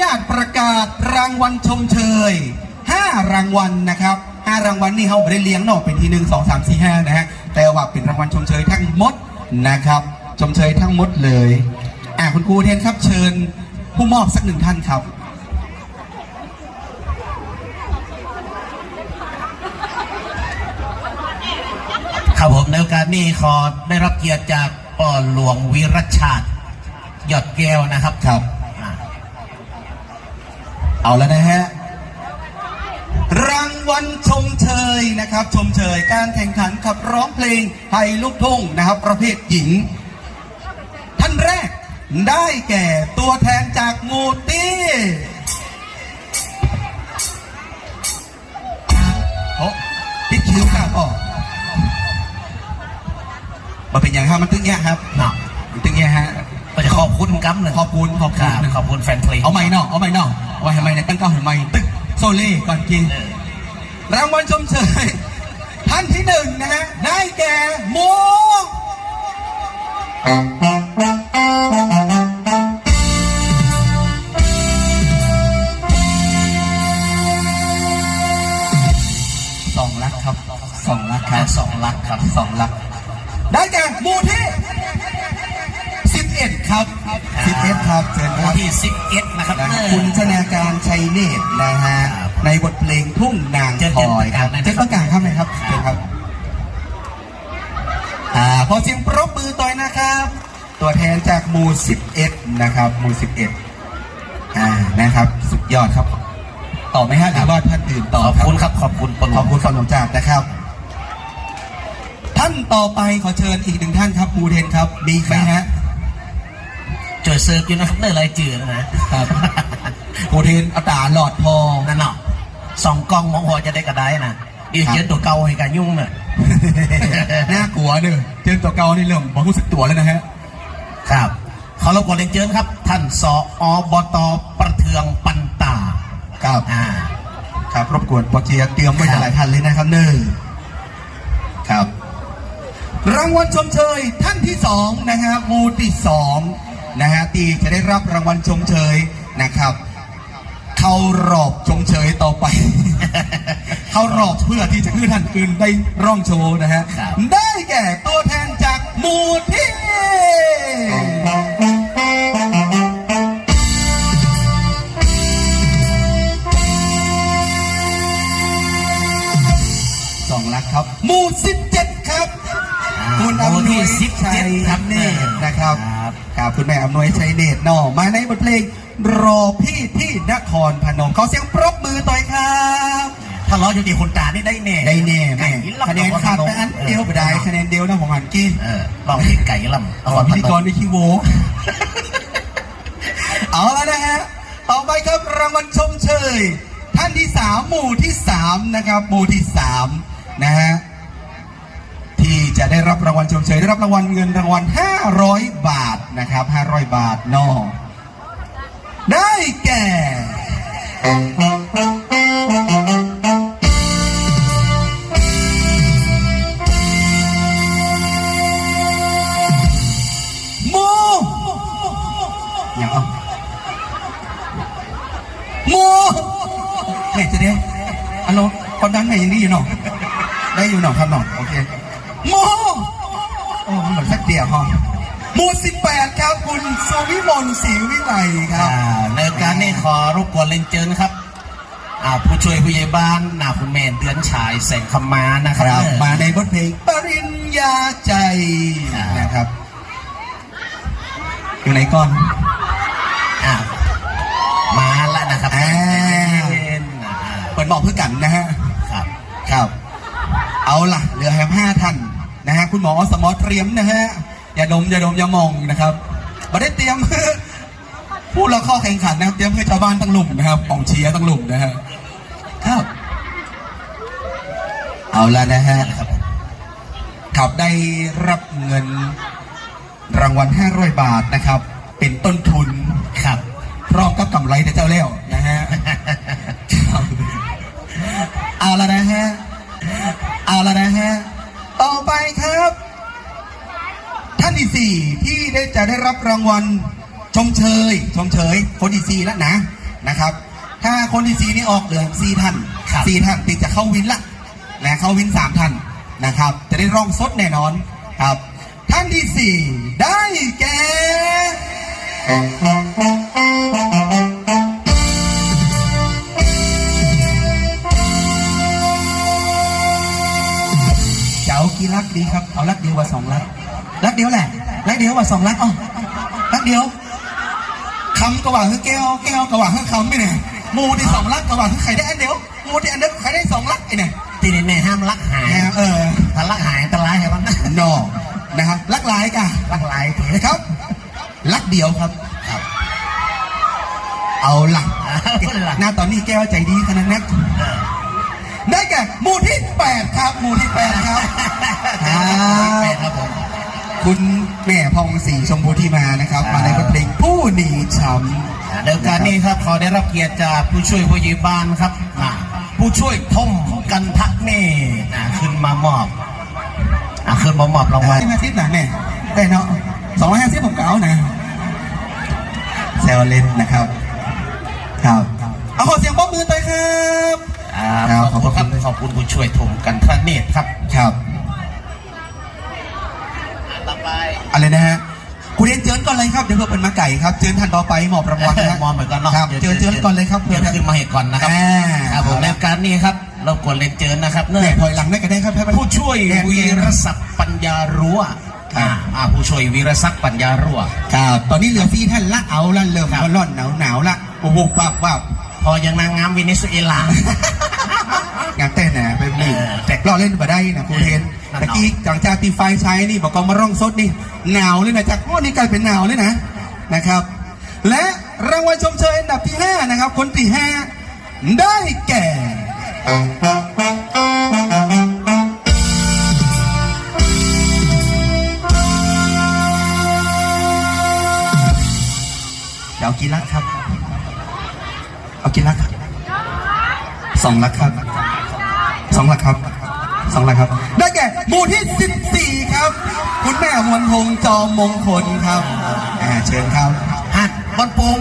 ญาตประกาศรางวัลชมเชย 5 รางวัลนะครับ 5 รางวัลนี่เขาไม่ได้เลี้ยงนอกเป็นทีหนึ่งสองสามสี่ห้านะฮะ แต่ว่าเป็นรางวัลชมเชยทั้งหมดนะครับ ชมเชยทั้งหมดเลย อะคุณครูเทนครับเชิญผู้มอบสักหนึ่งท่านครับครับผมในโอกาสนี้ขอได้รับเกียรติจากป่อหลวงวิรชาติ ยอดแก้วนะครับครับ เอาแล้วนะฮะ รางวัลชมเชยนะครับ ชมเชยการแข่งขันขับร้องเพลงไทยลูกทุ่งนะครับ ประเภทหญิง ท่านแรกได้แก่ตัวแทนจากมูตี้โอ้พิดคิวครับอ๋อมาเป็นอย่างครับมันตึงแย่ครับเนาะมันตึงแย่ฮะก็จะขอบคุณกัมหนึ่งขอบคุณขอบคคุรับณขอบคุณแฟนเพลงเอาไม่เนาะเอาไม่เนาะ เอาไว้ทำไมเนี่ยตั้งเก้าทำไมตึกโซเล่ก่อนกิน รางวัลชมเชยท่านที่หนึ่งนะฮะได้แก่หมูสองลักครับสองลักคแค่รับสองลักครับสองลัก ได้แก่หมู่ที่สิบ เอ็ดครับสิบเอ็ดครับเชิญหคมู่รับที่สิบเอ็ดนะครับนะเออคุณชนาการชัยเนตรนะฮะครับในบทเพลงทุ่งนางเชิญคอยครับเชิญประกาศเลยนะครับเชิญประกาศครับไหมครับเชิญครับอ่าขอเสียงปรบมือต่อยนะครับ ตัวแทนจากหมู่11นะครับหมู่11อ่านะครับ สุดยอดครับต่อไหมฮะหรือว่าท่านอื่นต่อขอบคุณครับขอบคุณปขอบคุณขนมจากนะครับท่านต่อไปขอเชิญอีกหนึ่งท่านครับครูเทนครับมีไหมฮะ จอยเซิร์ฟอยู่นะครับเนื่อไรจืดนะครับครูเทนเอาตาหลอดพอนั่นเนาะสองกล้องมองหัวจะได้กระไดนะอีกเยอะตัวเก่าให้การยุ่งเน่ะน่ากลัวเนอะเจอตัวเก่านี่เริ่มบอกรู้สึกตัวแล้วนะฮะครับขอรบกวนเรียนเชิญครับ ท่านสออบตประเทืองปันตาครับอ่าครับรบกวนปอเจียเตรียมไว้หลายท่านเลยนะครับเนอครับ รางวัลชมเชยท่านที่สองนะครับหมูที่สอง นะฮะที่จะได้รับรางวัลชมเชยนะครับ เข้ารอบชมเชยต่อไป เข้ารอบเพื่อที่จะขึ้นท่านอื่นได้ร่องโชว์นะฮะครับได้แก่ตัวแทนจากหมูที่ แม่อำนวยชัยเนตรนอมาในบทเพลงรอพี่ที่นครพนมขอเสียงปรบมือต่อยครับถ้าเราอยู่ที่คนตานี่ได้แน่ได้แน่แม่ไก่ลำคะแนนขาดไปอันเดียวไปได้คะแนนเดียวนะผมหันกี้เออลองที่ไก่ลำอ๋อพิธีกรในคีโวเอาแล้วนะฮะต่อไปครับรางวัลชมเชย ท่านที่สามหมู่ที่สามนะครับหมู่ที่สามนะฮะที่ จะได้รับรางวัลชมเชยได้รับรางวัลเงินรางวัล 500 บาทนะครับ 500 บาทนอได้แก่หมูอย่างเอาหมูเฮ้ยจะได้อันโลคนดังไหนยังดีอยู่หนอได้อยู่หนอครับหนอโอเค มันเหมือนสักเดียวฮะหมูสิบแปดครับคุณสุวิมลศรีวิไลครัอ่าบในการนี้ขอรบกวนเรียนเชิญครับอ่าผู้ช่วยผู้ใหญ่บ้านนาคุณแม่เดือนฉายแสงคำมานะคครับรับเออมาในบทเพลงปริญญาใจครับนะครับ อยู่ไหนก่อน อ่ามาแล้วนะครับอ่าเย็นๆอ่า เปิดบอกเพื่อกันนะฮะ ครับ ครับ เอาล่ะ เหลือแค่ห้าท่าน นะฮะคุณหมอสมอเตรียมนะฮะอย่าดมอย่าดมอย่ามองนะครับมาได้เตรียมผู้เราเข้าแข่งขันนะครับเตรียมให้ชาวบ้านตั้งหลุมนะครับกองเชียร์ตั้งหลุมนะฮะครับ เอาละนะฮะครับขับได้รับเงินรางวัล500บาทนะครับ เป็นต้นทุนครับพร้อมกับกำไรแต่เจ้าเลี้ยวนะฮะเอาละนะฮะเอาละนะฮะ ต่อไปครับ ท่านที่สี่ที่ได้จะได้รับรางวัลชมเชย ชมเชย คนที่สี่แล้วนะนะครับ ถ้าคนที่สี่นี่ออกเหลือสี่ท่านครับสี่ท่านติดจะเข้าวินละนะเข้าวินสามท่านนะครับ จะได้ร่องสดแน่นอนครับ ท่านที่สี่ได้แก่ กี่ลักดีครับ เอาลักเดียวว่าสองลักลักเดียวแหละลักเดียวว่าสองลักอ๋อลักเดียวคำกว่าคือแก้วแก้วกว่าคือคำไม่เนี่ยหมูที่สองลักกว่าคือใครได้อันเดียวหมูที่อันเดียวใครได้สองลักไอ้เนี่ยตีนี่แน่ห้ามลักหายนะครับเออถ้าลักหายอันตรายครับนอนะครับลักหลายกันลักหลายทีนะครับลักเดียวครับครับเอาล่ะเอาล่ะหน้าตอนนี้แก้วใจดีขนาดนักเออ ได้แก่หมู่ที่แปดครับหมู่ที่แปดครับคแปรัดบครับผม คุณแม่พองศรีชมพูที่มานะครับ มาในบทเพลงผู้หนีช้เดี๋ยวการนี้ครับขอได้รับเกียรติจากผู้ช่วยผู้ใหญ่บ้านครับอ่าผู้ช่วยทมกันทะเน่อ่าขึ้นมามอบอ่าขึ้นมามอบรางำวัลห้าสิบนะเนี่ยแต่เนาะสองร้อยห้าสิบผมเก่านะแซวเล่นนะครับ ครับ เอาขอเสียงปรบมือไปครับอ่า ครับขอบคุณครับขอบคุณผู้ช่วยทมกันทะเนตครับครับต่อไปอะไรนะฮะคุณเรียนเจิญก่อนเลยครับเดี๋ยวเพื่อเป็นมาไก่ครับเจิญท่านต่อไปมอบรางวัลนะมองไปก่อนเนาะครับเจิญเจิญก่อนเลยครับเพื่เพื่ออนขึ้นมาเหตุก่อนนะครับอ่าครับผมในการนี้ครับเรากดเลนเจิญนะครับเนื่แม่องพลอยหลังได้ก็ได้ครับผู้ช่วยวีรศักดิ์ปัญญารั้วครับอ่าอ่าผู้ช่วยวีรศักดิ์ปัญญารั้วครับตอนนี้เหลือสี่ท่านละเอาละเริ่มครับร้อนๆหนาวหนาวๆละโอ้โหปับปับ พอยังนางงามเวเนซุเอลา งานเต้นนะเป็นหนึ่งเออแต่รอเล่นมาได้นะครูเทนนั่นเนาะตะกี้จังจากตีไฟใช้นี่บอกกองมาร่องสดนี่หนาวเลยนะจากโอ้นี่กลายเป็นหนาวเลยนะนะครับ และรางวัลชมเชยอันดับที่5นะครับ คนที่5ได้แก่เดี๋ยวเอากี่ลักครับ เอากี่ลักครับสองลักครับสองลักครับสองลักครับ ได้แก่หมู่ที่สิบสี่ครับ คุณแม่มวลพงษ์จอมมงคลครับอ่าเชิญครับฮันบอลโปง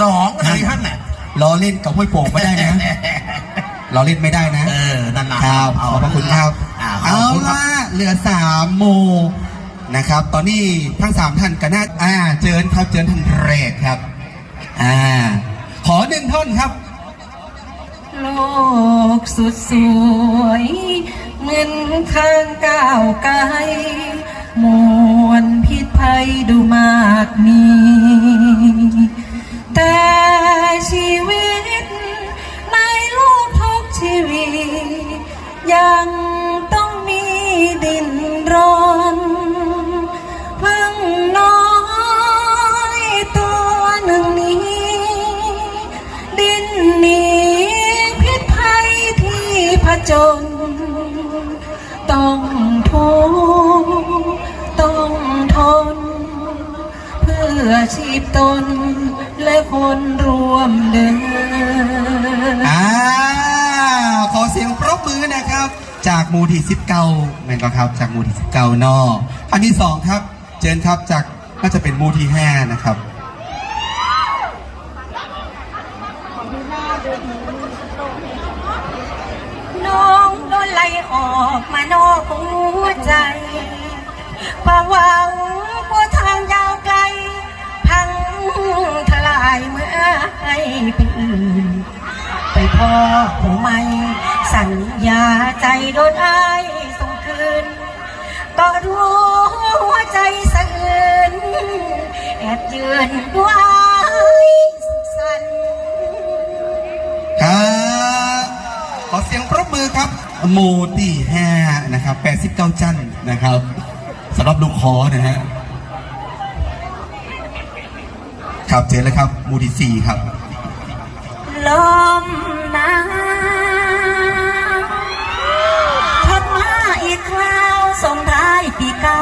สองอะไรฮันน่ะล้อเล่นกับห้วยโป่งไม่ได้นะล้อเล่นไม่ได้นะ เออนั่นนะครับขอบพระคุณครับอ่าขเอาอบคุณครับละเหลือสามหมู่นะครับ ตอนนี้ทั้งสามท่านก็น่าอ่าเจิญครับเจิญท่านแรกครับ อ่า ขอหนึ่งท่อนครับ โลกสุดสวยเหมือนทางก้าวไกลมวลพิษภัยดูมากมีแต่ ตน และคนรวมเดินอ่าขอเสียงปรบมือนะครับ จากหมูที่สิบเก้าแม่นก็ครับ จากหมูที่สิบเก้านออันที่สองครับ เจิญครับจากน่าจะเป็นหมูที่ห้านะครับน้องโดนไล่ออกมานอกหัวใจประหวังายเมื่อให้เป็นอื่น ไปพ่อผู้ใหม่สัญญาใจโดนอายส่งคืน ก็รู้หัวใจสะอื้นแอบยืนด้วยสุขสันต์ครับขอเสียงปรบมือครับหมู่ที่ห้านะครับแปดสิบเก้าจันนะครับสำหรับลูกคอนะฮะ ครับเจอเลยครับหมู่ที่สี่ครับ ลมหนาวพัดมาอีกคราวส่งท้ายปีเก่า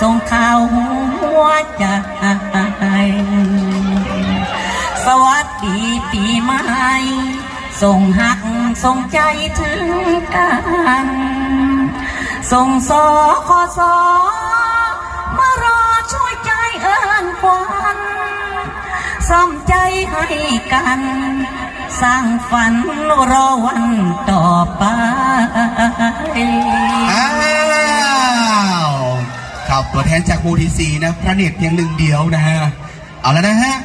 ส่งข่าวหัวใจสวัสดีปีใหม่ส่งหักส่งใจถึงกัน ส่งสอขอสอ ใจเอิญควันซ่อมใจให้กัน สร้างฝันรอวันต่อไป อ้าวครับตัวแทนจากมูทีซีนะพระเนตรเพียงหนึ่งเดียวนะฮะ เอาแล้วนะฮะ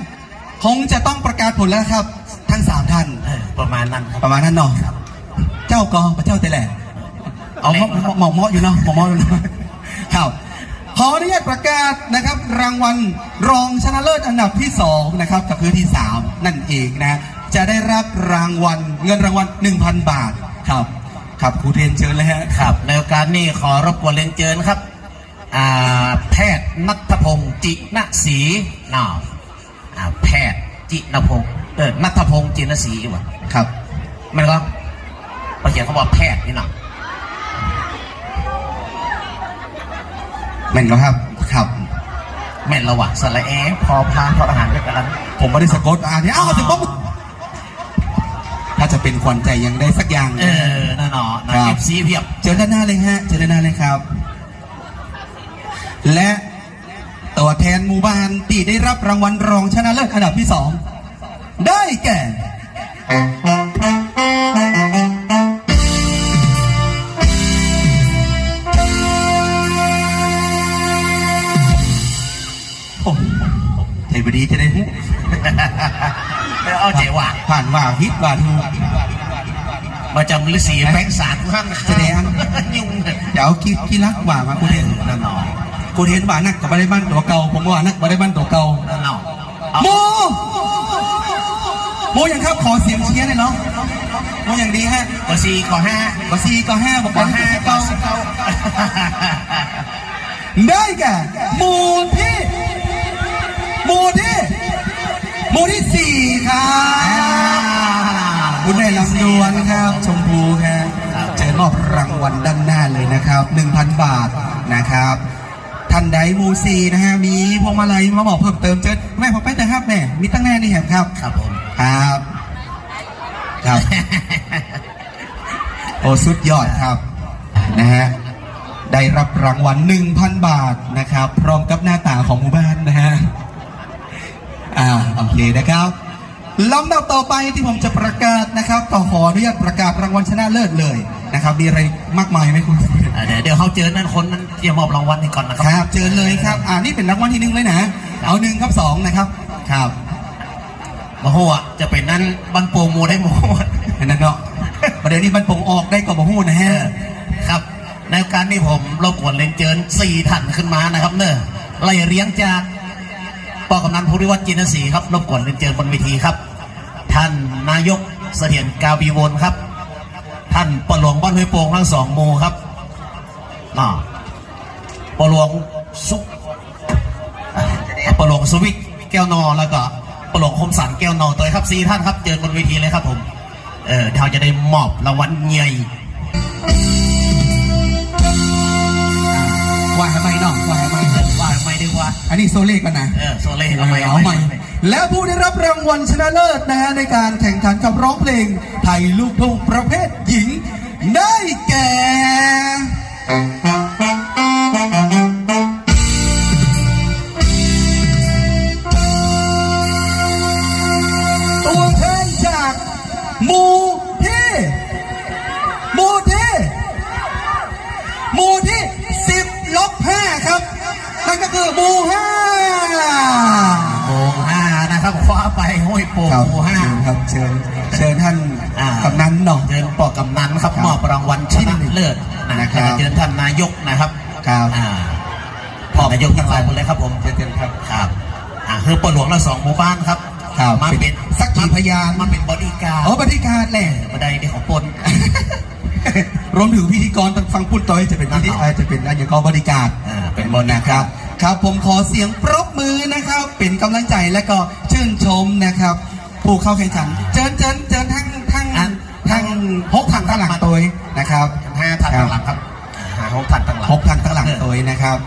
คงจะต้องประกาศผลแล้วครับ ทั้งสามท่าน เออประมาณนั้นครับ ประมาณนั้นเนาะเจ้ากองพระเจ้าแต่แหละเอาหมอหมอหมออยู่เนาะหมอหมออยู่เนาะครับ ขออนุญาตประกาศนะครับ รางวัลรองชนะเลิศอันดับที่สองนะครับกับคือที่สามนั่นเองนะจะได้รับรางวัลเงินรางวัล 1,000 บาทครับครับครูเทนเชิญเลยฮะครับในโอกาสนี้ขอรบกวนเรียนเชิญครับอ่าแพทย์นัทพงศ์จินศรีนออ่าแพทย์จินพงศ์เออนัทพงศ์จินศรีวะครับ มันก็เขาเขียนเขาบอกแพทย์นี่เนาะ แม่นแล้วครับครับแม่นระหว่างสระแอพอพานพอทหารด้วยกันผมไม่ได้สะกดอ่านนี่อ้าวถึงปุ๊บถ้าจะเป็นขวัญใจยังได้สักอย่างเออนั่นเนาะครัเอบฟซีเพียบเจอด้านหน้าเลยฮะเจอด้านหน้าเลยครับ และตัวแทนหมู่บ้านที่ได้รับรางวัลรองชนะเลิศอันดับที่สองได้แก่ เทวดีจะได้หูเอาเจ๋ว่ะผ่านว่าฮิตว่าทูมาจำฤาษีแบงค์สารท่านแสดงยุ่งเลยเดี๋ยวกีกีรักว่ามากูเทนนั่นเนาะกูเทนว่านักกับบัได้บ้านตัวเก่าผมว่านักบัได้บ้านตัวเก่านั่นเนาะเอาโมโมอย่างครับขอเสียงเชียร์หน่อยเนาะโมอย่างดีฮะกอสี่กอห้าก็สี่ก็ห้าบอกกอว่าห้าห้ากอเก่าสิบเก้าได้แก่หมู่ที่ห มู่ที่หมู่ที่สี่ครับคุณได้ลำดวนครับ ชมพูครับเจอมอบรางวัลด้านหน้าเลยนะครับ1,000 บาทนะครับท่านใดหมูซีนะฮะมีพวงมาลัยมาบอกเพิ่มเติมเจอแม่พอไปแต่ครับแม่มีตั้งแน่นี่แหมครับครับผมครับครับ โอ้สุดยอดครับนะฮะได้รับรางวัล1,000 บาทนะครับ พร้อมกับหน้าตาของหมู่บ้านนะฮะ อ่าโอเคนะครับลำดับต่อไปที่ผมจะประกาศนะครับต่อขออนุญาตประกาศรางวัลชนะเลิศเลยนะครับมีอะไรมากมายไหมคุณอ่าเดี๋ยวเดี๋ยวเขาเจอนั่นคนนั้นเตรียมมอบรางวัลให้ก่อนนะคครับรับเจอเลยครับอ่านี่เป็นรางวัลที่หนึ่งเลยนะ เอาหนึ่งครับสองนะครับครับมาหัวจะเป็นนั่นบันโปงมูได้หมดอันนั้นเนาะประเดี๋ยวนี้มันปงออกได้ก็บ่ฮู้นะฮะครับในการนี้ผมรบกวนเรียนเชิญสี่ท่านขึ้นมานะครับเนอะไล่เรียงจาก ปอกำนันภูริวัฒน์จินศรีครับรบกวนเรียนเชิญบนเวทีครับ ท่านนายกเสถียรกาวีวนครับ ท่านปหลวงบ้านห้วยโป่งทั้งสองหมูครับน่าปหลวงสุปหลวงสุวิกแก้วนอแล้วก็ปหลวงคมสันแก้วนอตัวครับสี่ท่านครับเจอบนเวทีเลยครับผมเออเราจะได้มอบรางวัลใหญ่ อันนี้โซเล่กันนะเออโซเล่เอาเอาไหมใหม่เอาใหม่ และผู้ได้รับรางวัลชนะเลิศนะฮะในการแข่งขันกับร้องเพลงไทยลูกทุ่งประเภทหญิง ได้แก่ ไปห้วยโป่งครับโมงห้าครับเชิญเชิญท่านอ่า กำนันหน่อยเชิญปอกกำนันครับครับมอบรางวัลชนะเลิศนะนะคครัรับบเชิญท่านนายกนะครับครับ อ่าพ่อนายกทั้งหลายหมดเลยครับผมเชิญเชิญครับ ครับอ่าคือปหลวงละสองหมู่บ้านครับครับมาเป็นสักขีพยาน มาเป็นบอดี้การ์อ๋อดปฏิการแหละ บันไดที่ของปน รวมถึงพิธีกรฟังพูดต่อยจะเป็นพิธีครับเอ่อจะเป็นอะไรอย่างก็บริการอ่าเป็นบริการ นะครับ ครับผมขอเสียงปรบมือนะครับ เป็นกำลังใจและก็ชื่นชมนะครับ ผู้เข้าแข่งขันเจิญเจิญเจิญทั้งทั้งทั้งหกท่านข้างหลังตัวนะครับห้าท่านข้างหลังครับอ่าหกท่านข้างหลังหกท่านข้างหลังตัวนะครับ